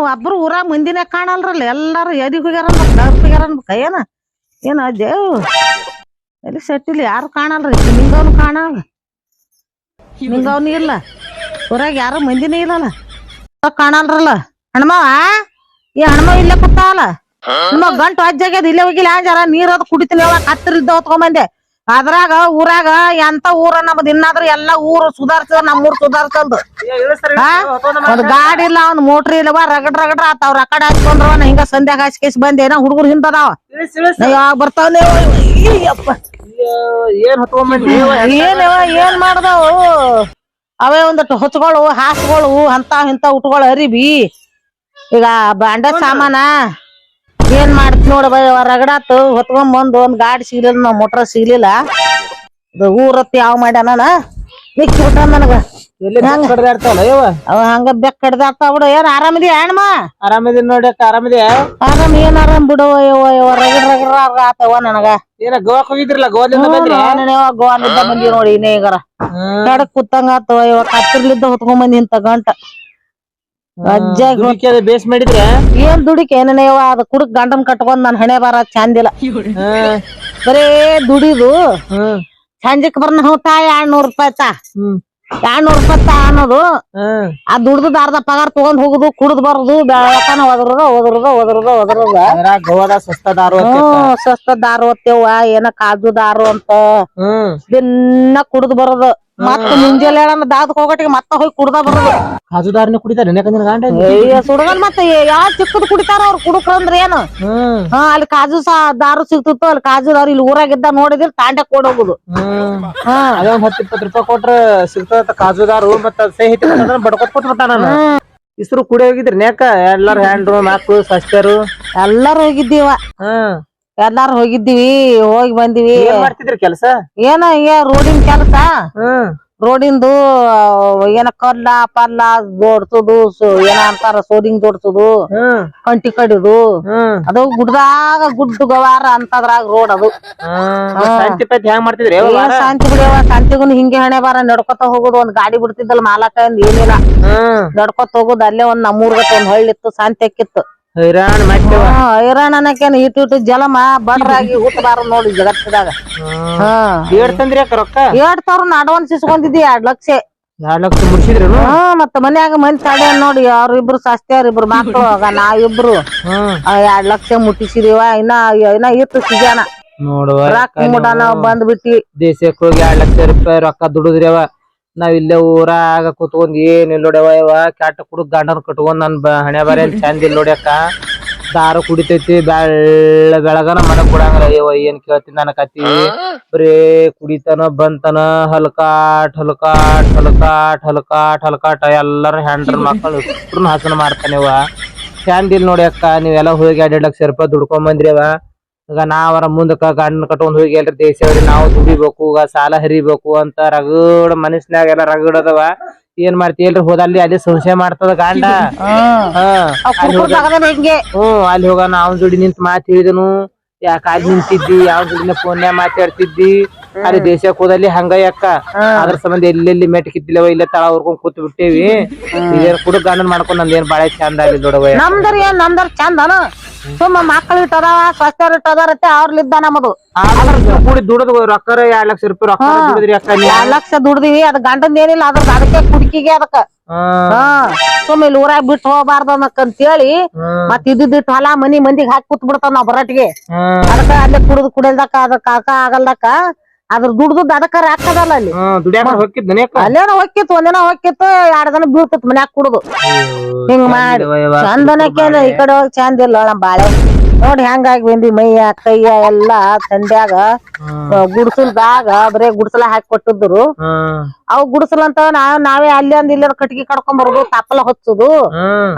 ಏನು ಒಬ್ರು ಊರಾಗ ಮಂದಿನೇ ಕಾಣಲ್ರಲ್ಲ, ಎಲ್ಲಾರು ಎದಿಗ್ ಹೋಗ್ಯಾರ ಹೋಗ್ಯಾರ ಏನ? ಏನ ದೇವ್? ಎಲ್ಲಿ ಸೆಟ್ಟಿಲ್ಲ ಯಾರು ಕಾಣಲ್ರಿ? ನಿಂಗವನು ಕಾಣಲ್ಲ. ನಿಂಗವನು ಇಲ್ಲ. ಊರಾಗ ಯಾರು ಮಂದಿನೇ ಇಲ್ಲಲ್ಲ. ಕಾಣಲ್ರಲ್ಲ. ಹಣ್ಮವ? ಈ ಹಣ್ಮವ ಇಲ್ಲೇ ಕೂತಾವಲ್ಲ? ನಿಮ್ಮ ಗಂಟು ಅಜ್ಜಾಗ್ಯದ ಇಲ್ಲೇ ಹೋಗಿಲ್ಲ ಜರ ನೀರ್ ಅದು ಕುಡಿತೀನಿ ಅವಾಗ ಕತ್ತರಿದ್ದ ಹೊತ್ಕೊಂಬಂದೆ ಅದ್ರಾಗ ಊರಾಗ ಎಂತ ಊರ ನಮ್ದು ಇನ್ನಾದ್ರೂ ಎಲ್ಲಾ ಊರು ಸುಧಾರ್ಸದ ನಮ್ಮ ಊರ್ ಸುಧಾರ್ಸಲ್ದು? ಒಂದ್ ಗಾಡಿ ಇಲ್ಲ ಒಂದ್ ಮೋಟ್ರ್ ಇಲ್ಲವ ರಗಡ್ ರಗಡ್ರ ಆತಾವ್ ರಕಡ ಹಾಕೊಂಡ್ರವ ನಾ ಹಿಂಗ ಸಂಧ್ಯಾಗ ಹಾಸ್ಕೇಸ್ ಬಂದೆ ನಾ ಹುಡುಗರು ಹಿಂದದಾವ. ಯಾವಾಗ ಬರ್ತಾವನೆ ಏನ್ ಏನ್ ಮಾಡ್ದವು? ಅವೇ ಒಂದಟ್ಟು ಹೊಚ್ಗಳು ಹಾಸ್ಗಳು ಅಂತ ಇಂತ ಉಟ್ಗಳು ಅರಿಬಿ ಈಗ ಬಾಂಡ ಸಾಮಾನ ಏನ್ ಮಾಡ್ತಿ ನೋಡ ರಗಡಾತು ಹೊತ್ಕೊಂಡ್ ಬಂದು ಒಂದ್ ಗಾಡಿ ಸಿಗ್ಲಿಲ್ಲ ನಾವ್ ಮೋಟ್ರ ಸಿಗ್ಲಿಲ್ಲ. ಊರತ್ತಿ ಯಾವ ಮಾಡ್ಯಾನ ಮಿಕ್ಕಿ ಬಿಟ್ಟ ನನಗ. ಅವ ಹಂಗ ಬೆಕ್ ಕಡ್ದಾಡ್ತಾವ ಬಿಡು. ಏನ್ ಆರಾಮದಿ ಹೆಣ್ಮ ಆರಾಮಿದೀನಿ ನೋಡಿ ಆರಾಮಿದ್ಯಾ ಆರಾಮ್ ಏನ್ ಆರಾಮ್ ಬಿಡು ಯವ್ವ ಯವ್ವ ರಗಡ್ ರಗಡ್ ಆತವ ನನಗ. ಏನ ಗೋವಾಕ್ ಹೋಗಿದ್ರಲ್ಲ ಗೋವಾದಿಂದ ಬಂದ್ರಿ? ಬಂದಿ ನೋಡಿ ಇನ್ನೇ ಈಗಾರ. ಕಡಕ್ ಕುತ್ತಂಗ ಆತವ ಇವ ಕತ್ತಿರ್ಲಿದ್ದ ಹೊತ್ಕೊಂಡ್ ಬಂದಿ ಇಂತ ಗಂಟ. ಅಜ್ಜಾಗ್ ಬೇಸ್ ಮಾಡಿದ್ರೆ? ಏನ್ ದುಡಿಕೆ? ಏನೇವ ಅದ ಕುಡಕ್ ಗಂಡನ್ ಕಟ್ಕೊಂಡ್ ನನ್ ಹಣೆ ಬಾರ ಚಂದಿಲ್ಲ ಬರೇ ದುಡಿದು ಸಂಜೆಕ್ ಬರ್ನ ಹೋಗ್ತಾ ಎರಡ್ನೂರ್ ರೂಪಾಯಿ ತಾ ಎರಡ್ನೂರ್ ರೂಪಾಯಿ ತಾ ಅನ್ನೋದು. ಆ ದುಡ್ದು ಅರ್ಧ ಪಗಾರ ತಗೊಂಡ್ ಹೋಗುದು ಕುಡ್ದು ಬರುದು ಬೆಳಕನ ಒದರುದ ಒದರುದ ಒದರುದ ಒದರದ. ಸ್ವಸ್ಥ ದಾರು ಹೊತ್ತೇವ ಏನ ಕಾಜು ದಾರು ಅಂತ. ದಿನ ಕುಡ್ದು ಬರೋದು. ಮತ್ತ ಮುಂಜಾನೆ ಹೇಳಮ್ಮ ದಾದ್ ಹೋಗಟ್ಟಿಗೆ ಮತ್ತ ಹೋಗಿ ಕುಡ್ದ ಬರೋದು ಕಾಜುದಾರನ ಕುಡಿತಾರೆ ನೆನಕಂದಿನ ಗಂಡ ಸುಡಗನ್ ಮತ್ತೆ ಯಾವ ಚಿಕ್ಕದ್ ಕುಡಿತಾರ ಅವ್ರು ಕುಡುಕ್ರ ಅಂದ್ರ ಏನು? ಹಾ. ಅಲ್ಲಿ ಕಾಜು ಸಾ ದಾರು ಸಿಗ್ತಿತ್ತು ಅಲ್ಲಿ ಕಾಜು ದಾರು ಇಲ್ಲಿ ಊರಾಗಿದ್ದ ನೋಡಿದ್ರೆ ತಾಂಡೆ ಕೊಡ್ ಹೋಗುದು. ಹಾ. ಅದ ಒಂದ್ ಹತ್ತ್ ಇಪ್ಪತ್ ರೂಪಾಯಿ ಕೊಟ್ರ ಸಿಗ್ತದ ಕಾಜುದಾರು ಮತ್ತ ಸಹಿ ಬಡ್ಕೊತ್ ಕೊಟ್ಬಿಟ್ಟ ನಾನು. ಇಸ್ರು ಕುಡಿ ಹೋಗಿದ್ರಿ ನೇಕ? ಎಲ್ಲಾರು ಹ್ಯಾಂಡ್ರು ಮಕ್ಳು ಸಸ್ಯರು ಎಲ್ಲಾರು ಹೋಗಿದ್ದೀವ. ಹ್ಮ್ ಎಲ್ಲಾರು ಹೋಗಿದ್ದೀವಿ ಹೋಗಿ ಬಂದಿವಿ. ಕೆಲಸ ಮಾಡ್ತಿದ್ರಿ ಕೆಲ್ಸ? ಏನ ಈಗ ರೋಡಿನ ಕೆಲಸ. ರೋಡಿಂದು ಏನ ಕಲ್ಲ ಪಲ್ಲ ಜೋಡ್ಸುದು ಏನ ಅಂತಾರ ಸೋದಿಂಗ್ ದೊಡ್ಸುದು ಕಂಟಿ ಕಡಿದು. ಅದು ಗುಡ್ದಾಗ ಗುಡ್ಡು ಗವಾರ ಅಂತದ್ರಾಗ ರೋಡ್ ಅದು. ಶಾಂತಿ ಹೆಂಗ್ ಬಿಡಿಯವ ಹಣೆ ಬಾರ ನಡ್ಕೊತ ಹೋಗುದು ಒಂದ್ ಗಾಡಿ ಬಿಡ್ತಿದ್ದಲ್ಲ ಮಾಲಕ ಏನಿಲ್ಲ. ನಡ್ಕೊತ ಹೋಗುದು ಅಲ್ಲೇ ಒಂದ್ ನಮ್ಮೂರ್ಗತ್ತೆ ಒಂದ್ ಹಳ್ಳಿತ್ತು ಶಾಂತಿ ಅಕ್ಕಿತ್ತು ಹೈರಾಣ ಮಾಡ್ತೇವ ಐರಾಣ ಅನ್ನಕೇನ್ ಇಟ್ಟು ಇಟ್ಟು ಜಲಮ ಬಡ್ರಾಗಿ ಬಾರ ನೋಡಿ ಜಗತ್ತದಾಗ. ಹಾ. ಏಡ್ ತಂದ್ರಿ ಅಕ್ಕ ರೊಕ್ಕ? ಎರಡ್ ಸಾವಿರ ಅಡ್ವಾನ್ಸ್ ಇಸ್ಕೊಂಡಿದ್ದಿ ಎರಡ್ ಲಕ್ಷ. ಎರಡ್ ಲಕ್ಷ ಮುಡ್ಸಿದ್ರಿ ಹಾ ಮತ್ತ ಮನ್ಯಾಗ ಮಂದಿ ತಡೆ ನೋಡಿ ಅವ್ರ ಇಬ್ರು ಸಸ್ತ್ಯಾರ ಇಬ್ರು ಮಕ್ಳು ನಾವಿಬ್ರು. ಹ್ಮ್ ಆ, ಎರಡ್ ಲಕ್ಷ ಮುಟ್ಟಿಸಿದೀವ ಇನ್ನ ಇನ್ನ ಇತ್ತು ಸಿಗ್ಯಾನ. ನೋಡುವ ಬಂದ್ಬಿಟ್ಟಿ ಮುಡಾನ ದೇಶಕ್ಕೆ ಹೋಗಿ ಎರಡ್ ಲಕ್ಷ ರೂಪಾಯಿ ರೊಕ್ಕ ದುಡಿದ್ರಿ ಅವ ನಾವ್ ಇಲ್ಲೇ ಊರಾಗ ಕುತ್ಕೊಂಡ್ ಏನ್ ಇಲ್ಲ ನೋಡ್ಯವ ಇವ ಕೆಟ್ಟ ಕುಡುಕ್ ಗಂಡನ್ ಕಟ್ಕೊಂಡ್ ನನ್ ಹಣೆ ಬರ ಚಂದ ಇಲ್ಲ ನೋಡ್ಯಕ್ಕ. ದಾರು ಕುಡಿತೈತಿ, ಬೆಳ್ಳ ಬೆಳಗನ ಮನಕ್ ಕೊಡಂಗಿಲ್ಲ. ಅಯ್ಯವ ಏನ್ ಕೇಳ್ತೀನಿ ನನ್ನ ಕತ್ತಿ ಬರೇ ಕುಡಿತನ, ಬಂತನ, ಹಲ್ಕಾಟ್ ಹಲ್ಕಾಟ್ ಹಲ್ಕಾಟ್ ಹಲ್ಕಾಟ್, ಹಲ್ಕಾಟ ಎಲ್ಲಾರ ಹೆಂಡ್ರ ಮಕ್ಕಳು ಹಸನ ಮಾಡ್ತಾನೆ ಇವ. ಚಂದ ಇಲ್ಲ ನೋಡ್ಯಕ್ಕ, ನೀವೆಲ್ಲ ಹೋಗಿ ಎರಡ್ ಲಕ್ಷ ರೂಪಾಯಿ ದುಡ್ಕೊಂಡ್ ಬಂದ್ರಿ ಅವ. ಈಗ ನಾವರ ಮುಂದಕ್ಕ ಗಂಡನ ಕಟ್ಕೊಂಡ್ ಹೋಗಿ ಎಲ್ರಿ ದೇಶ ನಾವು ದುಡಿಬೇಕು ಈಗ ಸಾಲ ಹರಿಬೇಕು ಅಂತ ರಗಡ್ ಮನಸ್ನ್ಯಾಗ ಎಲ್ಲ ರಗಡ್ ಅದಾವ. ಏನ್ ಮಾಡ್ತಿ ಎಲ್ರಿ ಹೋದಲ್ಲಿ ಅಲ್ಲಿ ಸಂಶಯ ಮಾಡ್ತದ ಗಂಡ? ಹ್ಮ್ ಅಲ್ಲಿ ಹೋಗ ನಾವ್ ಜೋಡಿ ನಿಂತ್ ಮಾತ್ ಹೇಳಿದನು. ಯಾಕ ಅಲ್ಲಿ ನಿಂತಿದ್ದಿ? ಯಾವ ಜೋಡಿನ ಫೋನ್ಯಾಗ ಮಾತಾಡ್ತಿದ್ದಿ? ಅಲ್ಲಿ ದೇಶಕ್ ಹೋದಲ್ಲಿ ಹಂಗ ಯಾಕ ಅದ್ರ ಸಂಬಂಧ ಎಲ್ಲೆಲ್ಲಿ ಮೆಟ್ಕಿದ್ದಿಲ್ಲವ ಇಲ್ಲ ತಳ ಹೊರ್ಕೊಂಡ್ ಕೂತ್ ಬಿಟ್ಟೇವಿ ಇದೇನ್ ಕೂಡ ಗಂಡನ್ ಮಾಡ್ಕೊಂಡ್ ನಂದೇನ್ ಬಾಳ ಚಂದ ಆಗಿ ದೊಡವ ನಮ್ದರ್ ಏನ್ ನಮ್ದರ್ ಚಂದನ ಸುಮ್ಮ ಮಕ್ಕಳು ಇಟ್ಟದಾವ ಸ್ವಸ್ಥರು ಇಟ್ಟದಾರತ್ತೆ ಅವ್ರಲಿದ್ದ ನಮ್ಮದು ಆದ್ರ ಕೂಡಿ ದುಡದ್ ರೊಕ್ಕ ಎರಡ್ ಲಕ್ಷ ರೂಪಾಯಿ ರೊಕ್ಕ ದುಡಿದ್ರಿ ಅಕ್ಕ ಎರಡ್ ಲಕ್ಷ ದುಡ್ದಿವಿ ಅದ್ ಗಂಡನ್ ಏನಿಲ್ಲ ಅದ್ರ ಅದಕ್ಕೆ ಕುಡ್ಕಿಗೆ ಅದಕ್ಕ. ಸುಮ್ಮ ಇಲ್ಲಿ ಊರಾಗ ಬಿಟ್ಟು ಹೋಗ್ಬಾರ್ದು ಅಂತ ಹೇಳಿ ಮತ್ ಇದ್ದಿಟ್ಟು ಹೊಲ ಮನಿ ಮಂದಿಗೆ ಹಾಕಿ ಕೂತ್ ಬಿಡ್ತಾವ ನಾವ್ ಬರಟ್ಗೆ. ಅದಕ್ಕ ಅಲ್ಲೇ ಕುಡಿದ್ ಕುಡಿಲ್ದಕ್ಕ ಅದ ಕಾಕ ಆಗಲ್ದಕ್ಕ. ಅದ್ರ ದುಡ್ದು ಅದಕ್ಕಾರ ಹಾಕದಲ್ಲ ಅಲ್ಲಿ. ದುಡ್ಯಾಕ ಹೊಕ್ಕಿದ್ ಅಲ್ಲೇನೋ ಹೊಕ್ಕಿತ್ತು ಒಂದಿನ ಹೊಕ್ಕಿತ್ತು ಎರಡ್ ದಿನ ಬೀಳ್ತಿತ್ತು ಮನ್ಯಾಗ ಕುಡುದು. ಹಿಂಗ್ ಮಾಡಿ. ಚಂದ ಈ ಕಡೆ ಹೋಗಿ ಚಂದ ಇಲ್ಲ ನಮ್ ಬಾಳೆ. ನೋಡಿ ಹೆಂಗಾಗಿ ಬಂದಿ ಮೈಯ ಕೈಯ ಎಲ್ಲಾ ತಂದ್ಯಾಗ ಗುಡ್ಸಲ್ದಾಗ ಬರೇ ಗುಡ್ಸಲ ಹಾಕಿ ಕೊಟ್ಟಿದ್ರು ಅವ್ ಗುಡ್ಸಲ್ ಅಂತ ನಾವ್ ನಾವೇ ಅಲ್ಲಿ ಅಂದ ಇಲ್ಲ ಕಟ್ಗಿ ಕಡ್ಕೊಂಡ್ ಬರೋದು ತಪ್ಪಲ ಹೊಚ್ಚುದು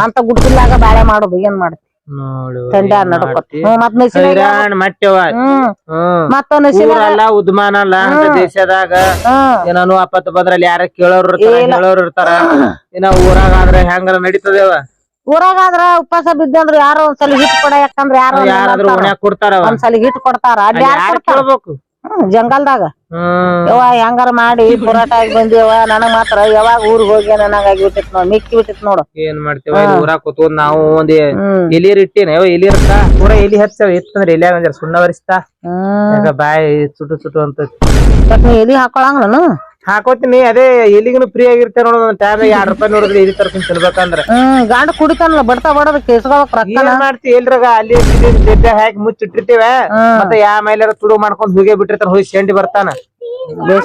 ಅಂತ ಗುಡ್ಸಲ್ದಾಗ ಬಾಳೆ ಮಾಡುದು ಏನ್ ಮಾಡ್ತಿ? ನೋಡು ತಂಡ್ಯಾ ನಡ್ಕೊತ ಹ್ಮ್ ಮತ್ ಮೆಸಿನ ಹೈರಾಣ ಮಟ್ಟವ ಹ್ಮ್. ಮತ್ತ ಮೆಸಿನ ಊರಲ್ಲ ಉದ್ಮಾನ ಅಲ್ಲ ಅಂತ ದೇಶದಾಗ. ಹ್ಮ್. ಏನಾನು ಆಪತ್ತು ಬಂದ್ರಲ್ಲಿ ಯಾರ ಕೇಳೋರ್ ಇರ್ತಾರ ಹೇಳೋರ್ ಇರ್ತಾರ? ಇನ್ನ ಊರಾಗ ಆದ್ರ ಹೆಂಗಾರ ನಡೀತದೇವ? ಊರಾಗಾದ್ರ ಉಪವಾಸ ಬಿದ್ದಂದ್ರ ಯಾರೋ ಒಂದ್ಸಲ ಹಿಟ್ ಕೊಡ ಯಾಕಂದ್ರ ಯಾರೋ ಯಾರಾದ್ರೂ ಓಣ್ಯಾಗ ಕೊಡ್ತಾರವ? ಒಂದ್ಸಲ ಹಿಟ್ ಕೊಡ್ತಾರ. ಅಲ್ಲಿ ಯಾರ್ ಯಾರ ಕೊಡ್ತಾರ? ಕೇಳ್ಬೇಕು? ಜಂಗಲ್ದಾಗ. ದಾಗ ಯವ್ವ ಹೆಂಗಾರ ಮಾಡಿ ಹೋರಾಟ ಆಗಿ ಬಂದಿವ ನನಗ್ ಮಾತ್ರ ಯಾವಾಗ ಊರಿಗೆ ಹೋಗಿ ನನಗ ಆಗಿಬಿಟ್ಟಿತ್ ನೋಡ್ ಮಿಕ್ಕಿ ಬಿಟ್ಟಿತ್ ನೋಡು. ಏನ್ ಮಾಡ್ತೇವ ಇಲ್ಲಿ ಊರಾಗ ಕೂತ್ಕೊಂಡ್ ನಾವು ಒಂದ್ ಎಲಿಯರ್ ಎಲಿ ಯಾವ ಕೂಡ ಪೂರಾ ಎಲಿ ಹಚ್ಚವ ಇತ್ತಂದ್ರ ಎಲಿಯಾಗ ಒಂದ್ ಜರ ಸುಣ್ಣ ಬರಿಸ್ತಾ. ಹ್ಮ್. ಬಾಯಿ ಸುಟ್ಟು ಸುಟ್ಟು ಅಂತ. ಎಲಿ ನೀ ಎಲಿ ಹಾಕೊಳಂಗ್ಲನು? ಹಾಕೋತೀನಿ ಅದೇ ಎಲ್ಲಿಗೂ ಫ್ರೀ ಆಗಿರ್ತೇವೆ ನೋಡೋದು ಒಂದ್ ಟೈಮ್ ಎರಡ್ ರೂಪಾಯಿ ನೋಡಿದ್ರೆ ಇಲ್ಲಿ ತರ್ತೀನಿ ತಿನ್ಬೇಕಂದ್ರೆ. ಹ್ಮ್ ಗಾಂಡ ಕುಡಿತಾನಲ್ಲ ಬಡ್ತಾ ಬಡದ ಕೇಸ್ಕೊಳಕ್ ಏನ್ ಮಾಡ್ತಿ ಎಲ್ರಾಗ ಅಲ್ಲಿ ಡಬ್ಬೆ ಹಾಕಿ ಮುಚ್ಚಿಟ್ಟಿರ್ತೇವೆ? ಮತ್ತೆ ಯಾ ಮೈಲಾರ ತುಡು ಮಾಡ್ಕೊಂಡು ಹೋಗಿ ಬಿಟ್ಟಿರ್ತಾರ ಹೋಗಿ ಶೆಂಡಿ ಬರ್ತಾನ?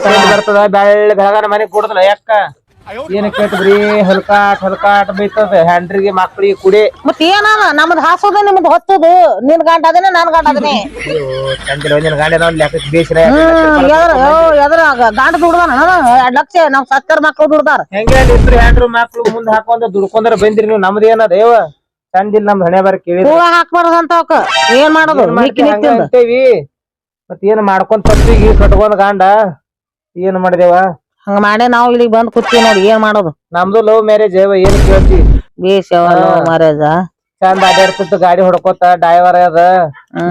ಶೆಂಡಿ ಬರ್ತದ ಬೆಳ್ಳ ಬೆಳಗಾನ ಮನೆಗ್ ಕೊಡ್ತಾನ ಯಾಕ? ಏನ ಕೇಳ್ತದ್ರಿ ಹಲ್ಕಾಟ್ ಹಲ್ಕಾಟ್ ಬೈತದ ಹ್ಯಾಂಡ್ರಿಗೆ ಮಕ್ಳಿಗೆ ಕುಡಿ. ಮತ್ ಏನದ? ನಮ್ದ್ ಹಾಸೋದು ನಿಮ್ದ್ ಹೊತ್ತದು. ನಿನ್ ಗಂಡ ಅದನೆ ನನ್ ಗಂಡ ಅದನಿ. ಒಂದಿನ ಗಾಡಿ ಲೆಕ್ಕಕ್ಕೆ ಬೇಸ್ರ. ಎದ್ರ ಗಾಂಡ ದುಡ್ದಾನ? ಎರಡ್ ಲಕ್ಷ ನಮ್ ಸತ್ತರ ಮಕ್ಳು ದುಡ್ದಾರ. ಹೆಂಗೆ ಇಬ್ರು ಹ್ಯಾಂಡ್ರು ಮಕ್ಳು ಮುಂದ್ ಹಾಕೊಂಡ ದುಡ್ಕೊಂಡ್ರ ಬಂದ್ರಿ ನೀವು? ನಮ್ದು ಏನದ? ಏವ ಚಂದಿಲ್ಲ ನಮ್ದು ಹಣೆ ಬರ ಕೇಳಿ ಹಾಕ್ಬಾರ್ದು ಅಂತ ಅವಕ್ಕ. ಏನ್ ಮಾಡೋದು? ಮತ್ ಏನ್ ಮಾಡ್ಕೊಂಡ್ ತಪ್ಪಿಗೆ ಕಟ್ಕೊಂಡ್ ಗಾಂಡ? ಏನ್ ಮಾಡಿದೇವ? ಹಂಗ ಮಾಡೇ ನಾವು ಇಲ್ಲಿಗ್ ಬಂದ್ ಕೂತೀವಿ ನೋಡಿ ಏನ್ ಮಾಡೋದು? ನಮ್ದು ಲವ್ ಮ್ಯಾರೇಜ್ ಏನ್ ಕೇಳ್ತಿ? ಬೇಸ್ ಮಾರೇಜ ಚಂದ ಅಡ್ಯಾಡ್ತಿತ್ತು ಗಾಡಿ ಹೊಡ್ಕೋತ ಡ್ರೈವರ್ ಅದ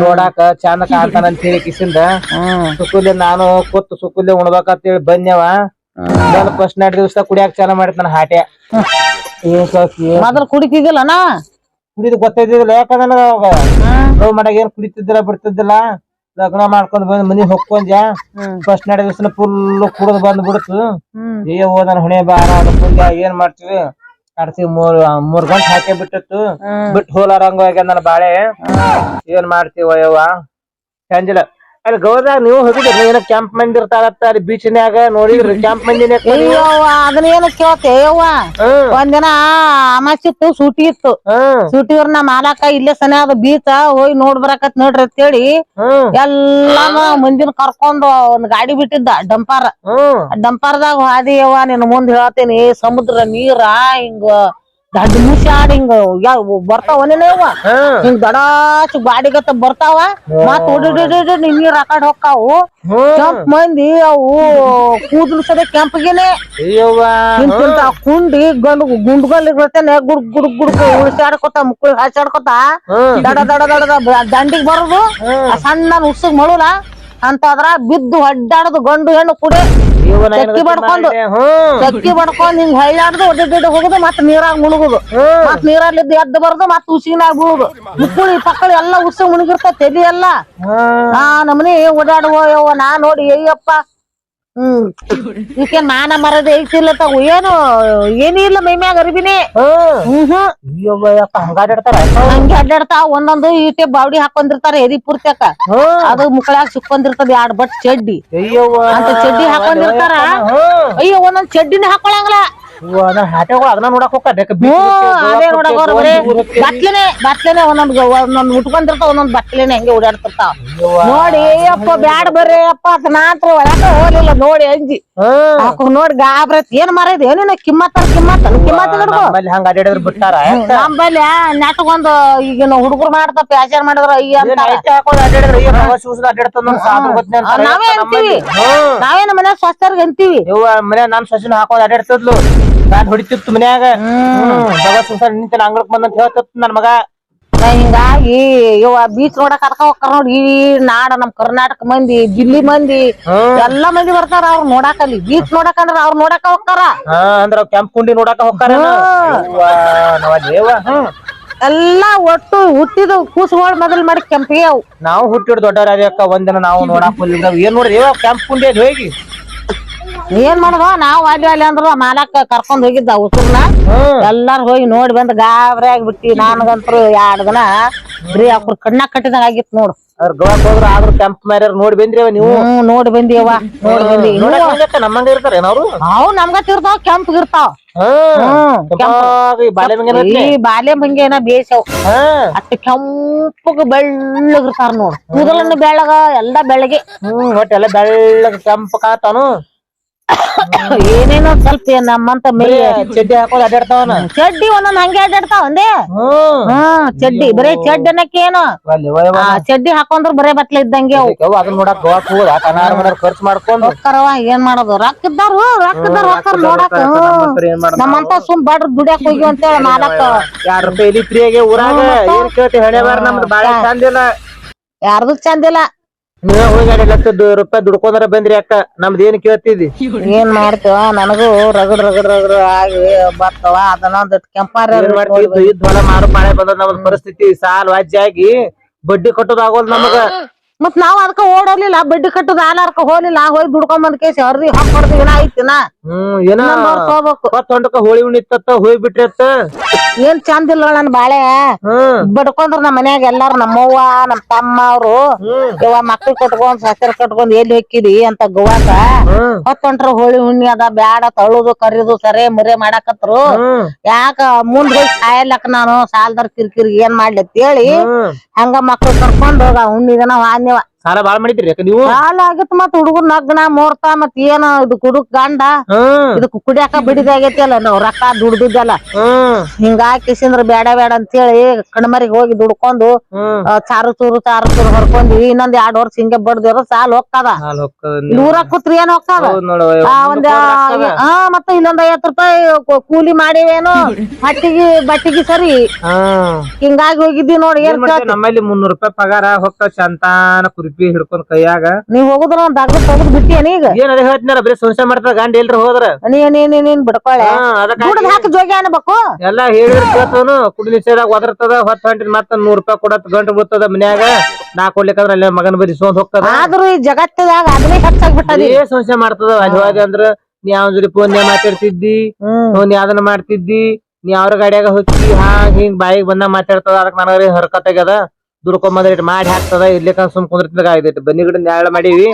ನೋಡಾಕ ಚಂದ ಕಾಣ್ತಾನ ಅಂತ ಹೇಳಿ ಕಿಸಿಂದ. ಸುಕುಲಿ ನಾನು ಕೂತ್ ಸುಕುಲಿ ಉಣ್ಬೇಕಂತೇಳಿ ಬಂದ್ಯವ ಬಂದ್ ಫಸ್ಟ್ ನೈಟ್ ದಿವಸ ಕುಡಿಯಾಕ ಚಾಲ ಮಾಡಿರ್ತಾನ ಹಾಟೆ ಮೊದಲ್ ಕುಡಿತಿದ್ದಿಲ್ಲ ಅಣ್ಣ ಕುಡಿದು ಗೊತ್ತಿದ್ದಿಲ್ಲ ಯಾಕಂದ್ರ ಲವ್ ಮಾಡಾಗ ಏನ್ ಕುಡಿತಿದ್ದಿಲ್ಲ ಬಿಡ್ತಿದ್ದಿಲ್ಲ. ಲಗ್ನ ಮಾಡ್ಕೊಂಡ್ ಬಂದ್ ಮನಿಗ್ ಹೊಕ್ಕೊಂಡ್ಯ. ಫಸ್ಟ್ ನಡೆ ದಿವಸ ಫುಲ್ ಕುಡಿದ್ ಬಂದ್ ಬಿಡ್ತು ಓ ನನ್ ಹೊಣೆ ಬಾರ ಅನ್ಕೊಂಡ್ಯ ಏನ್ ಮಾಡ್ತೀವಿ? ಕಡ್ಸಿ ಮೂರ್ ಮೂರ್ ಗಂಟೆ ಹಾಕಿ ಬಿಟ್ಟಿತ್ತು. ಬಿಟ್ಟು ಹೋಲಾರಂಗ ಹೋಗ್ಯ ನನ್ನ ಬಾಳೆ. ಏನ್ ಮಾಡ್ತೀವ ಯವ್ವ ಸಂಜಿಲ ಅಲ್ಲಿ ಗೌದಾಗ ನೀವು ಹೋಗಿದ್ರಿ ಏನೋ ಕ್ಯಾಂಪ್ ಮಂದಿ ಇರ್ತಾರತ್ತ ಅಲ್ಲಿ ಬೀಚ್ನ್ಯಾಗ ನೋಡಿದ್ರಿ ಕ್ಯಾಂಪ್ ಮಂದಿನೇ ಅಯ್ಯವ್ವ ಅದನ್ನ ಏನ ಕೇಳ್ತೆ? ಯವ್ವ ಹ್ಮ್ ಒಂದಿನ ಅಮಾಸಿತ್ತು ಸೂಟಿ ಇತ್ತು. ಹ್ಮ್ ಸೂಟಿ ಅವ್ರ ಮಾಲಕ ಇಲ್ಲೇ ಸನ ಅದ ಬೀಚ ಹೋಗಿ ನೋಡ್ ಬರಾಕತ್ ನೋಡ್ರಿ ಅಂತೇಳಿ ಎಲ್ಲಾನು ಮಂದಿನ ಕರ್ಕೊಂಡು ಒಂದ್ ಗಾಡಿ ಬಿಟ್ಟಿದ್ದ ಡಂಪಾರ. ಡಂಪಾರದಾಗ ಡಂಪಾರ್ದಾಗ ಹಾದಿ ಅವ್ವ ನಿನ್ ಮುಂದ್ ಹೇಳ್ತೇನಿ ಸಮುದ್ರ ನೀರ ಹಿಂಗ ದಡ್ಡ ಮುಷಾಡ್ ಹಿಂಗ ಯಾವ ಬರ್ತಾವ ಹಿಂಗ ದಡಾಚ್ ಗಾಡಿಗತ್ತ ಬರ್ತಾವ. ಮತ್ ಉಡಿ ನೀರ್ ಆ ಕಡೆ ಹೊಕ್ಕಾವು ಕೆಂಪ್ ಮಂದಿ ಅವು ಕೂದಲು ಸದ ಕೆಂಪಗೇನೆ. ಕುಂಡಿ ಗಂಡು ಗುಂಡ್ಗಲ್ ಇರ್ತೇನೆ ಗುಡ್ ಗುಡ್ ಗುಡ್ ಉಳಿಸಾಡ್ಕೊತ ಮುಕ್ಕಳಿ ಹ್ಮ್ ದಡ ದಡ ದಡ ದಂಡಿಗ್ ಬರೋದು. ಸಣ್ಣ ಉಸ್ಸಗ್ ಮಳುಲ ಅಂತದ್ರ ಬಿದ್ದು ಅಡ್ಡಾಡದು ಗಂಡು ಹೆಣ್ಣು ಕುಡಿ ಚಕ್ಕಿ ಬಡ್ಕೊಂಡು. ಚಕ್ಕಿ ಬಡ್ಕೊಂಡು ಹಿಂಗ್ ಹಳ್ಳಾಡ್ದು ಒಡ್ಡಿಡ್ಡು ಹೋಗುದು ಮತ್ ನೀರಾಗ ಮುಳುಗುದು. ಮತ್ ನೀರಲ್ಲಿದ್ದು ಎದ್ದು ಬರದು ಮತ್ ಉಸಿನಾಗ ಬೀಳುದು. ಮುಕ್ಕುಳಿ ಪಕ್ಕಳು ಎಲ್ಲಾ ಉಸಿ ಮುಳುಗಿರ್ತ ತಲಿ ಎಲ್ಲಾ. ನಾ ಆ ನಮ್ನಿ ಓಡಾಡುವ ಯವ್ವ ನಾ ನೋಡಿ ಅಯ್ಯಪ್ಪ. ಹ್ಮ್. ಈಕೇನ್ ಮಾನ ಮರದ ಐತಿಲ್ಲ ತಗೋ ಏನು ಏನೂ ಇಲ್ಲ ಮೈ ಮ್ಯಾಗ ಅರಿಬಿನಿ. ಹಂಗೆ ಅಡ್ಡಾಡ್ತಾವ ಒಂದೊಂದು ಈಟೆ ಬಾವಡಿ ಹಾಕೊಂಡಿರ್ತಾರ ಎದಿ ಪೂರ್ತಿಯಕ ಅದು ಮುಕ್ಕಳಾಗ ಸುಕ್ಕೊಂಡಿರ್ತದ ಎರಡ್ ಬಟ್ ಚಡ್ಡಿ. ಅಂತ ಚಡ್ಡಿ ಹಾಕೊಂಡಿರ್ತಾರ. ಅಯ್ಯೋ ಒಂದೊಂದ್ ಚಡ್ಡಿನ ಹಾಕೊಳಂಗಿಲ್ಲ. ನಾ ಹಾಟ್ಯಾಗಳು ಅದನ್ನ ನೋಡಕ್ ಹೋಗ್ತಾರ ಹ್ಮ್ ಅದೇ ನೋಡಕ್ ಅವ್ರ ಬರೇ ಬಟ್ಲೆನೆ ಬಟ್ಲೆನೆ ಒಂದೊಂದ್ ಒಂದೊಂದ್ ಉಟ್ಕೊಂಡಿರ್ತಾವ ಒಂದೊಂದ್ ಬಟ್ಲೆನೆ ಹಂಗೆ ಓಡಾಡ್ತಿರ್ತಾವ. ನೋಡಿ ಅಪ್ಪ ಬ್ಯಾಡ ಬರ್ರಿ ಅಪ್ಪ ನಾತ್ರ ಒಳಕ ಹೋಗ್ಲಿಲ್ಲ ನೋಡಿ ಅಂಜಿ. ಹಾಕು ನೋಡಿ ಗಾಬ್ರತ್ ಏನ್ ಮಾರೈದ್ ಏನೇನ ಕಿಮ್ಮತ್ತ ಕಿಮ್ಮತ್ತ ಕಿಮ್ಮತ್ತ ಹಿಡ್ಕೊ ನಮ್ಮಲ್ಲಿ ಹಂಗ ಅಡ್ಯಾಡಿದ್ರು ಬಿಟ್ಟಾರ ನಮ್ಮಲ್ಲಿ ನೆಟ್ಗೊಂದು ಈಗಿನ ಹುಡುಗರು ಮಾಡ್ತ ಪ್ಯಾಚರ್ ಮಾಡಿದ್ರ ಅಯ್ಯ ಅಂತ ನಾವೇ ಅಂತೀವಿ. ಹ್ಮ್. ನಾವೇನ ಮನೆ ಸ್ವಸ್ಥರ್ಗ ಅಂತೀವಿ. ಮನ್ಯಾಗ ನಾನ್ ಸಸಿನ ಹಾಕೊಂಡ್ ಅಡ್ಯಾಡ್ತಿದ್ಲು ನಾನ್ ಹೊಡಿತಿತ್ತು ಮನ್ಯಾಗ. ಹ್ಮ್. ಸಂಸಾರ ನಿಂತ ಅಂಗಳಕ್ ಬಂದಂತ ಹೇಳ್ತಿತ್ತು ನನ್ ಮಗ. ಹಿಂಗಾಗಿ ಇವ ಬೀಚ್ ನೋಡಕ್ ಅದಕ್ಕ ಹೋಗ್ತಾರ ನೋಡಿ. ಈ ನಾಡ ನಮ್ ಕರ್ನಾಟಕ ಮಂದಿ ದಿಲ್ಲಿ ಮಂದಿ ಎಲ್ಲಾ ಮಂದಿ ಬರ್ತಾರ ಅವ್ರ ನೋಡಾಕ ಅಲ್ಲಿ. ಬೀಚ್ ನೋಡಕ್ ಅಂದ್ರ ಅವ್ರ ನೋಡಾಕ ಹೋಗ್ತಾರ. ಅಂದ್ರ ಕೆಂಪ್ ಕುಂಡಿ ನೋಡಾಕ ಹೋಗ್ತಾರ ಎಲ್ಲಾ ಒಟ್ಟು ಹುಟ್ಟಿದ ಕೂಸುಗಳು ಮೊದಲ್ ಮಾಡಿ ಕೆಂಪಿಗೆ ಅವು. ನಾವು ಹುಟ್ಟಿಡ್ ದೊಡ್ಡವ್ರ ಅಕ್ಕ. ಒಂದಿನ ನಾವು ನೋಡಾಕ ಏನ್ ನೋಡ್ರಿ ಕೆಂಪ್ ಕುಂಡಿ ಅದ್ ಹೋಗಿ? ಏನ್ ಮಾಡದ ನಾವ್ ಅಲ್ಲಿ ಅಲ್ಲಿ ಅಂದ್ರ ಮಾಲಕ್ ಕರ್ಕೊಂಡ್ ಹೋಗಿದ್ದ ಉಸುರ್ನ ಎಲ್ಲಾರು ಹೋಗಿ ನೋಡಿ ಬಂದ್ ಗಾಬರಿ ಆಗ್ಬಿಟ್ಟಿ. ನನಗಂತ್ರು ಎರಡ್ ದಿನ ಬರೀ ಅವ್ರ ಕಣ್ಣ ಕಟ್ಟಿದಂಗ ಆಗಿತ್ ನೋಡು. ಅವ್ರ ಗೋವಾಕ್ ಹೋದ್ರ ಆದ್ರೂ ಕೆಂಪ್ ಮ್ಯಾರ ನೋಡಿ ಬಂದ್ರಿ ನೀವು? ಹ್ಮ್ ನೋಡಿ ಬಂದಿಯವ್ವ. ನೋಡಿ ಬಂದಿ. ನಮ್ಮಂಗ ಇರ್ತಾರ ಅವ್ರು? ಅವು ನಮ್ಗ ತಿರ್ತಾವ ಕೆಂಪ್. ಇರ್ತಾವ ಈ ಬಾಲ್ಯ ಭಂಗಿನ ಬೇಸವ್ ಹಾ. ಅಷ್ಟ್ ಕೆಂಪಗ ಬೆಳ್ಳಗಿರ್ತಾರ ನೋಡು. ಕೂದಲನ್ನು ಬೆಳ್ಳಗ ಎಲ್ಲಾ ಬೆಳಗ್ಗೆ ಹ್ಮ್ ಒಟ್ಟ ಎಲ್ಲಾ ಬೆಳ್ಳಗ ಕೆಂಪ ಕಾತಾನು. ಏನೇನೋ ಸ್ವಲ್ಪ ಏನ್ ನಮ್ಮಂತ ಮೇ ಚಡ್ಡಿ ಹಾಕೋದ್ ಅಡ್ಡಾಡ್ತಾವ ಚಡ್ಡಿ ಒಂದೊಂದ್ ಹಂಗೆ ಅಡ್ಡಾಡ್ತಾವ ಒಂದೇ ಹ್ಮ್. ಚಡ್ಡಿ ಬರೇ ಚಡ್ಡಿ ಅನ್ನಕ್ಕೆ ಏನು? ಆ ಚಡ್ಡಿ ಹಾಕೊಂಡ್ರ ಬರೇ ಬತ್ಲ ಇದ್ದಂಗೆ ಅವು. ಅದನ್ನ ನೋಡಕ್ ಗೋವಾಕ್ ಹೋದ ಕನಾರ ಮನಾರ ಖರ್ಚು ಮಾಡ್ಕೊಂಡು. ಹೋಗ್ತಾರವ ಏನ್ ಮಾಡೋದು? ರೊಕ್ಕ ಇದ್ದಾರು ರೊಕ್ಕ ಇದ್ದಾರ ಹೋಗ್ತಾರ ನೋಡಾಕ. ನಮ್ಮಂತ ಸುಮ್ ಬಡ್ರ ದುಡ್ಯಾಕ್ ಹೋಗಿ ಅಂತೇಳಿ ನಾಲ್ಕ. ಎರಡ್ ರೂಪಾಯಿ ಫ್ರೀ ಊರಾಗ ಏನ್ ಕೇಳ್ತಿ? ಹಣೆ ಬಾರ ನಮ್ದು. ಬಾಳೆ ಚಂದಿಲ್ಲ. ಯಾರ್ದು ಚಂದಿಲ್ಲ. ನೀವ ಹೋಗಿ ಲಕ್ಷ ರೂಪಾಯಿ ದುಡ್ಕೊಂಡ್ರ ಬಂದ್ರಿ ಅಕ್ಕ. ನಮ್ದು ಏನ್ ಕೇಳ್ತಿದಿ ಏನ್ ಮಾಡ್ತೀವ? ನನಗೂ ರಗಡ್ ರಗಡ್ ರಗಡ್ ಆಗಿ ಬರ್ತಾವ. ಅದನ್ನ ಒಂದ್ ಕೆಂಪಾರ ಮಾಡ್ತೀವಿ ಇದ್ ಹೊಲ ಮಾರು ಪಾಳೆ ಬಂದ ನಮ್ದು ಪರಿಸ್ಥಿತಿ. ಸಾಲ ವಾಜ್ಯಾಗಿ ಬಡ್ಡಿ ಕಟ್ಟೋದಾಗೋದ್ ನಮಗ. ಮತ್ ನಾವ್ ಅದಕ್ಕ ಓಡೋಲಿಲ್ಲ ಬಡ್ಡಿ ಕಟ್ಟದ ಆಲಾರ್ಕ ಹೋಲಿಲ್ಲ ಹೋಗಿ ದುಡ್ಕೊಂಡ್ ಬಂದ್ ಕೇಸಿ ಅವ್ರಿ ಐತಿನ ಹ್ಮ್ ಏನ ಹೊತ್ತ ಹೋಳಿ ಉಣಿತ್ತ ಹೋಗಿ ಬಿಟ್ರಿ ಅತ್ತ ಏನ್ ಚಂದ ಇಲ್ಲ ನನ್ ಬಾಳೆ. ಬಡ್ಕೊಂಡ್ರ ನಮ್ ಮನ್ಯಾಗ ಎಲ್ಲಾರು ನಮ್ಮವ್ವ ನಮ್ ತಮ್ಮ ಅವ್ರು ಇವ ಮಕ್ಳು ಕಟ್ಕೊಂಡ್ ಸಸರ್ ಕಟ್ಕೊಂಡ್ ಎಲ್ಲಿ ಹೋಗಿದಿ ಅಂತ ಗೋವಾಕ ಹೊತ್ತೊಂಟ್ರ ಹೋಳಿ ಹುಣ್ಣಿ ಅದ ಬ್ಯಾಡ ತಳ್ಳುದು ಕರಿದು ಸರಿ ಮರೆ ಮಾಡಾಕತ್ರು. ಯಾಕ ಮುಂದ್ ಹೋಗಿ ಕಾಯಲ್ಲಕ್ ನಾನು ಸಾಲ್ದಾರ್ ಕಿರಿಕಿರಿ ಏನ್ ಮಾಡ್ಲಿ ಹೇಳಿ ಹಂಗ ಮಕ್ಳು ಕರ್ಕೊಂಡ್ ಹೋಗ ಹುಣ್ಣಿಗನ ವಾದ್ಯವ ಸಾಲ ಬಾಳ ಮಾಡಿದ್ರಿ ಯಾಕ ನೀವು? ಸಾಲ ಆಗತ್ ಮತ್ ಹುಡುಗರ್ ನಗ್ನ ಮೂರ್ತ ಮತ್ ಏನ ಇದು ಕುಡುಕ್ ಗಂಡ ಹ್ಮ್ ಇದಕ್ ಕುಡಿಯಾಕ ಬಿಡಿದಾಗೈತಿ ಅಲ್ಲ ನಾವ್ ರೊಕ್ಕ ದುಡ್ದಿದ್ದಲ್ಲ. ಹ್ಮ್ ಹಿಂಗಾಗಿ ಕಿಸಿಂದ್ರ ಬೇಡ ಬೇಡ ಅಂತೇಳಿ ಕಣ್ಮರಿಗೆ ಹೋಗಿ ದುಡ್ಕೊಂಡು ಹ್ಮ್ ಆ, ಚಾರು ಚೂರು ಚಾರು ಚೂರು ಹೊಡ್ಕೊಂಡ್ವಿ ಇನ್ನೊಂದ್ ಎರಡ್ ವರ್ಷ ಹಿಂಗೆ ಬಡ್ದಿರೋ ಸಾಲ ಹೋಗ್ತದ. ಸಾಲ ಇಲ್ಲಿ ಊರಾಗ ಕೂತ್ರಿ ಏನ್ ಹೋಗ್ತದ? ಹೌದ್ ನೋಡು ಆ, ಒಂದ್ ಹಾ ಮತ್ತ ಇನ್ನೊಂದ್ ಐವತ್ ರೂಪಾಯಿ ಕೂ- ಕೂಲಿ ಮಾಡಿವೇನು ಹಟ್ಟಿಗೆ ಬಟ್ಟಿಗೆ ಸರಿ. ಹಿಂಗಾಗಿ ಹೋಗಿದ್ವಿ ನೋಡಿ ಏನ್ ಏನ್ ಮಾಡ್ತೀವಿ ನಮ್ಮಲ್ಲಿ ಮುನ್ನೂರ್ ರೂಪಾಯಿ ಪಗಾರ ಹೊಕ್ಕ ಚಂತಾನ ಕುರ್ಪಿ ಹಿಡ್ಕೊಂಡ್ ಕೈಯಾಗ. ನೀವ್ ಹೋಗುದ್ರ ಒಂದ್ ತಗದ್ ಬಿಟ್ಟಿಯೇನ ಈಗ? ಏನ್ ಅದೇ ಹೇಳ್ತಿನಾರ? ಬರೀ ಸಂಶಯ ಮಾಡ್ತಾರ ಗಂಡ ಎಲ್ರ ಹೋದ್ರ? ನೀ ನೀ ನೀ ನೀನ್ ಬಿಡ್ಕೊಳ್ಳೆ ಹಾ ಅದಕ್ಕ ದುಡ್ದು ಹಾಕಿ ಜೋಗಿ ಅನ್ಬೇಕು. ಎಲ್ಲಾ ಹೇಳಿರ್ತಾನು ಕುಡಿ ನಿಷೇಧಾಗ ಒದರ್ತದ ಹೊತ್ತ ಹೊಂಟಿನ ಮತ್ತ ನೂರ್ ರೂಪಾಯಿ ಕೊಡತ್ ಗಂಟು ಬೀಳ್ತದ ಮನ್ಯಾಗ. ನಾ ಕೊಡ್ಲಿಕ್ಕಂದ್ರ ಅಲ್ಲೇ ಮಗನ ಬರೀ ಸೋಂದ್ ಹೋಗ್ತದ. ಆದ್ರೂ ಈ ಜಗತ್ತದಾಗ ಅದನ್ನೇ ಹೆಚ್ಚಾಗಿ ಏ ಸಂಶಯ ಮಾಡ್ತದ ಅಜವಾಗಿ ಹೋದೆ ಅಂದ್ರ ನೀ ಯಾವ ಜೋಡಿ ಫೋನ್ ಮಾತಾಡ್ತಿದ್ದಿ ಫೋನ್ ಯಾವ್ದನ್ನ ಅದನ್ನ ಮಾಡ್ತಿದ್ದಿ ನೀ ಅವ್ರ ಗಾಡಿಯಾಗ ಹೋಗ್ತಿ ಹಾ ಹಿಂಗ್ ಬಾಯಿಗೆ ಬಂದ ಮಾತಾಡ್ತದ ಅದಕ್ಕೆ ನನಗ ಹರ್ಕತ್ ಆಗ್ಯದ. ದುಡ್ಕೊಂಬಂದ್ರ ಇಟ್ ಮಾಡಿ ಹಾಕ್ತದ? ಇರ್ಲಿಕ್ಕ ಸುಮ್ ಕುಂದಿರ್ತಿದಾಗ ಆಗೈತಿ ಬನ್ನಿ ಗಿಡ ನ್ಯಾಳ ಮಾಡೀವಿ.